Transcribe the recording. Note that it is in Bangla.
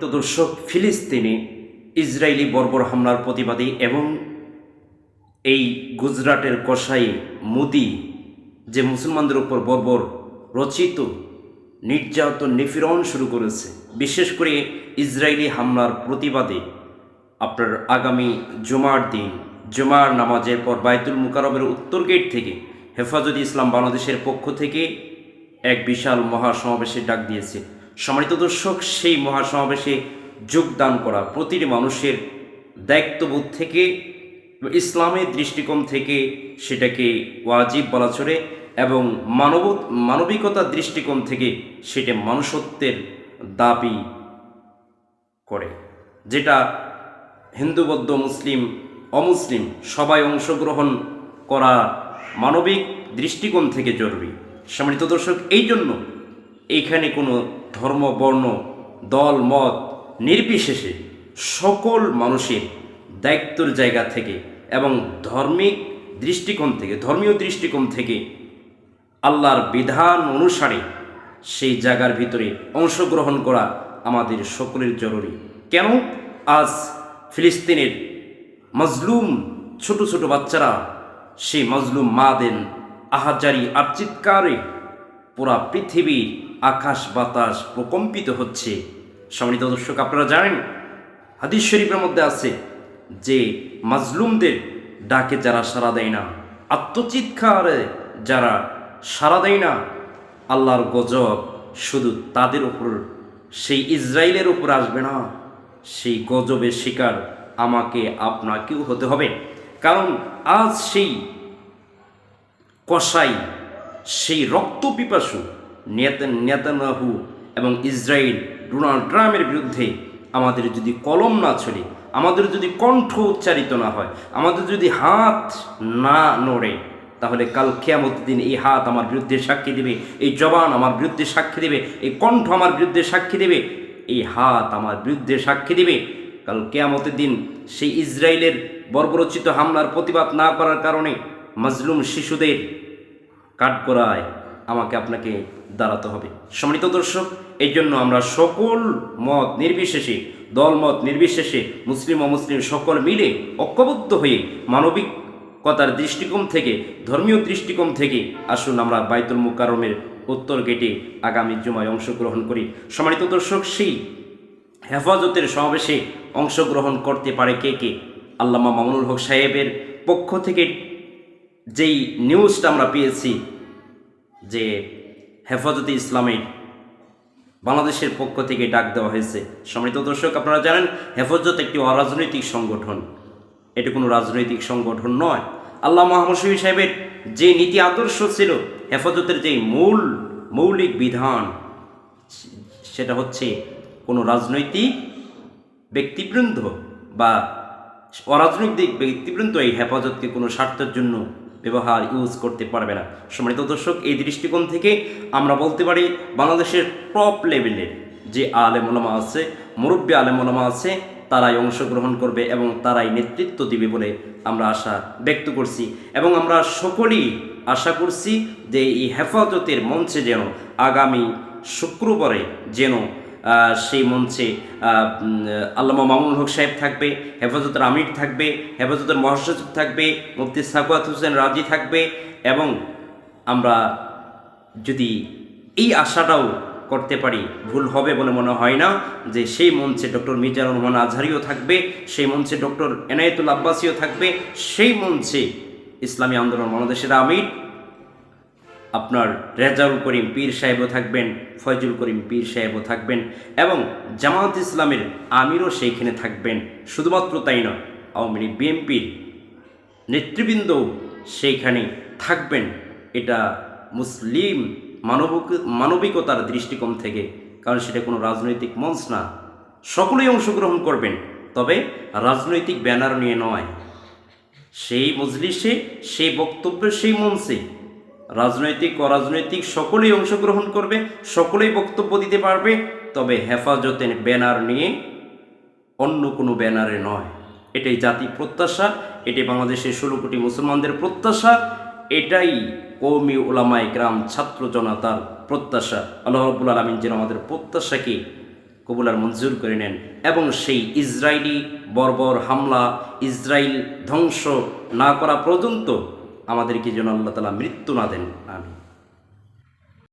তো দর্শক ফিলিস্তিনে ইসরায়েলি বর্বর হামলার প্রতিবাদী এবং এই গুজরাটের কসাই মোদি যে মুসলমানদের উপর বর্বর রচিত নির্যাতন নিপীড়ন শুরু করেছে, বিশেষ করে ইসরায়েলি হামলার প্রতিবাদে আপনার আগামী জুমার দিন, জুমার নামাজের পর বাইতুল মুকারমের উত্তর গেট থেকে হেফাজত ইসলাম বাংলাদেশের পক্ষ থেকে এক বিশাল মহাসমাবেশের ডাক দিয়েছে। সম্মানিত দর্শক, সেই মহাসমাবেশে যোগদান করা প্রতিটি মানুষের দায়িত্ববোধ থেকে, ইসলামের দৃষ্টিকোণ থেকে সেটাকে ওয়াজিব বলা চলে এবং মানব মানবিকতার দৃষ্টিকোণ থেকে সেটা মানুষত্বের দাবি করে, যেটা হিন্দু, বৌদ্ধ, মুসলিম, অমুসলিম সবাই অংশগ্রহণ করা মানবিক দৃষ্টিকোণ থেকে জরুরি। সম্মানিত দর্শক এই জন্য এইখানে কোনো ধর্ম, বর্ণ, দল, মত নির্বিশেষে সকল মানুষের দায়িত্বর জায়গা থেকে এবং ধর্মিক দৃষ্টিকোণ থেকে, ধর্মীয় দৃষ্টিকোণ থেকে আল্লাহর বিধান অনুসারে সেই জায়গার ভিতরে অংশগ্রহণ করা আমাদের সকলের জরুরি। কেন? আজ ফিলিস্তিনের মজলুম ছোট ছোট বাচ্চারা সেই মজলুম মাদেন আহাজারি আর চিৎকারে পুরা পৃথিবী আকাশ বাতাস প্রকম্পিত হচ্ছে। সম্মানিত দর্শক, আপনারা জানেন, হাদিস শরীফের মধ্যে আছে যে মাজলুমদের ডাকে যারা সাড়া দেয় না, আত্মচিৎকারে যারা সাড়া দেয় না, আল্লাহর গজব শুধু তাদের উপর, সেই ইসরায়েলের উপর আসবে না। সেই গজবের শিকার আমাকে আপনাকেও হতে হবে। কারণ আজ সেই কসাই, সেই রক্ত পিপাসু নেতানাহু এবং ইসরায়েল ডোনাল্ড ট্রাম্পের বিরুদ্ধে আমাদের যদি কলম না ছড়ে আমাদের যদি কণ্ঠ উচ্চারিত না হয়, আমাদের যদি হাত না নড়ে, তাহলে কাল কেয়ামত দিন এই হাত আমার বিরুদ্ধে সাক্ষী দেবে, এই জবান আমার বিরুদ্ধে সাক্ষী দেবে, এই কণ্ঠ আমার বিরুদ্ধে সাক্ষী দেবে, এই হাত আমার বিরুদ্ধে সাক্ষী দেবে। কাল কেয়ামতের দিন সেই ইসরায়েলের বর্বরচিত হামলার প্রতিবাদ না করার কারণে মাজলুম শিশুদের কাঠগড়ায় আমাকে আপনাকে দাঁড়াতে হবে। সম্মানিত দর্শক এই জন্য আমরা সকল মত নির্বিশেষে দলমত নির্বিশেষে, মুসলিম অমুসলিম সকল মিলে ঐক্যবদ্ধ হয়ে মানবিকতার দৃষ্টিকোণ থেকে, ধর্মীয় দৃষ্টিকোণ থেকে আসুন আমরা বাইতুল মুকারমের উত্তর গেটে আগামী জুমায় অংশগ্রহণ করি। সম্মানিত দর্শক, সেই হেফাজতের সমাবেশে অংশগ্রহণ করতে পারে কে কে? আল্লামা মামুনুল হক সাহেবের পক্ষ থেকে যেই নিউজটা আমরা পেয়েছি যে হেফাজতে ইসলামের বাংলাদেশের পক্ষ থেকে ডাক দেওয়া হয়েছে। সম্মানিত দর্শক, আপনারা জানেন হেফাজত একটি অরাজনৈতিক সংগঠন। এটি কোনো রাজনৈতিক সংগঠন নয়। আল্লাহ মোহাম্মদ শহীদ সাহেবের যে নীতি আদর্শ ছিল, হেফাজতের যে মূল, মৌলিক বিধান, সেটা হচ্ছে কোনো রাজনৈতিক ব্যক্তিবৃন্দ বা অরাজনৈতিক ব্যক্তিবৃন্দ এই হেফাজতকে কোনো স্বার্থের জন্য ব্যবহার ইউজ করতে পারবে না। সম্মানিত দর্শক, এই দৃষ্টিকোণ থেকে আমরা বলতে পারি, বাংলাদেশের টপ লেভেলের যে আলেমোলামা আছে, মুরব্বী আলেমোলামা আছে, তারাই অংশগ্রহণ করবে এবং তারাই নেতৃত্ব দিবে বলে আমরা আশা ব্যক্ত করছি। এবং আমরা সকলেই আশা করছি যে এই হেফাজতের মঞ্চে যেন আগামী শুক্রবারে যেন সেই মঞ্চে আল্লামা মামুন হক সাহেব থাকবে, হেফাজতের আমির থাকবে, হেফাজতের মহাসচিব থাকবে, মুফতি সাকুয়াত হোসেন রাজি থাকবে এবং আমরা যদি এই আশাটাও করতে পারি, ভুল হবে বলে মনে হয় না যে সেই মঞ্চে ডক্টর মিজানুর রহমান আজহারিও থাকবে, সেই মঞ্চে ডক্টর এনায়েতুল আব্বাসিও থাকবে, সেই মঞ্চে ইসলামী আন্দোলন বাংলাদেশের আমির আপনার রেজাউল করিম পীর সাহেবও থাকবেন, ফয়জুল করিম পীর সাহেবও থাকবেন এবং জামাত ইসলামের আমিরও সেইখানে থাকবেন। শুধুমাত্র তাই নয়, আওয়ামী লীগ, বিএনপির নেতৃবৃন্দ সেইখানে থাকবেন। এটা মুসলিম মানবিক, মানবিকতার দৃষ্টিকোণ থেকে, কারণ সেটা কোনো রাজনৈতিক মঞ্চ না। সকলেই অংশগ্রহণ করবেন, তবে রাজনৈতিক ব্যানার নিয়ে নয়। সেই মজলিসে, সেই বক্তব্যে সেই মঞ্চে রাজনৈতিক, অরাজনৈতিক সকলেই অংশগ্রহণ করবে, সকলেই বক্তব্য দিতে পারবে, তবে হেফাজতের ব্যানার নিয়ে অন্য কোনো ব্যানারে নয়। এটাই জাতি প্রত্যাশা এটি বাংলাদেশের ষোলো কোটি মুসলমানদের প্রত্যাশা, এটাই কৌমি ওলামাই গ্রাম ছাত্র জনতার প্রত্যাশা। আল্লাহ রব্বুল আলমিন যেন আমাদের প্রত্যাশাকে কবুলার মঞ্জুর করে নেন এবং সেই ইসরায়েলি বর্বর হামলা ইসরায়েল ধ্বংস না করা পর্যন্ত আমাদেরকে যেন আল্লাহ তালা মৃত্যু না দেন আমি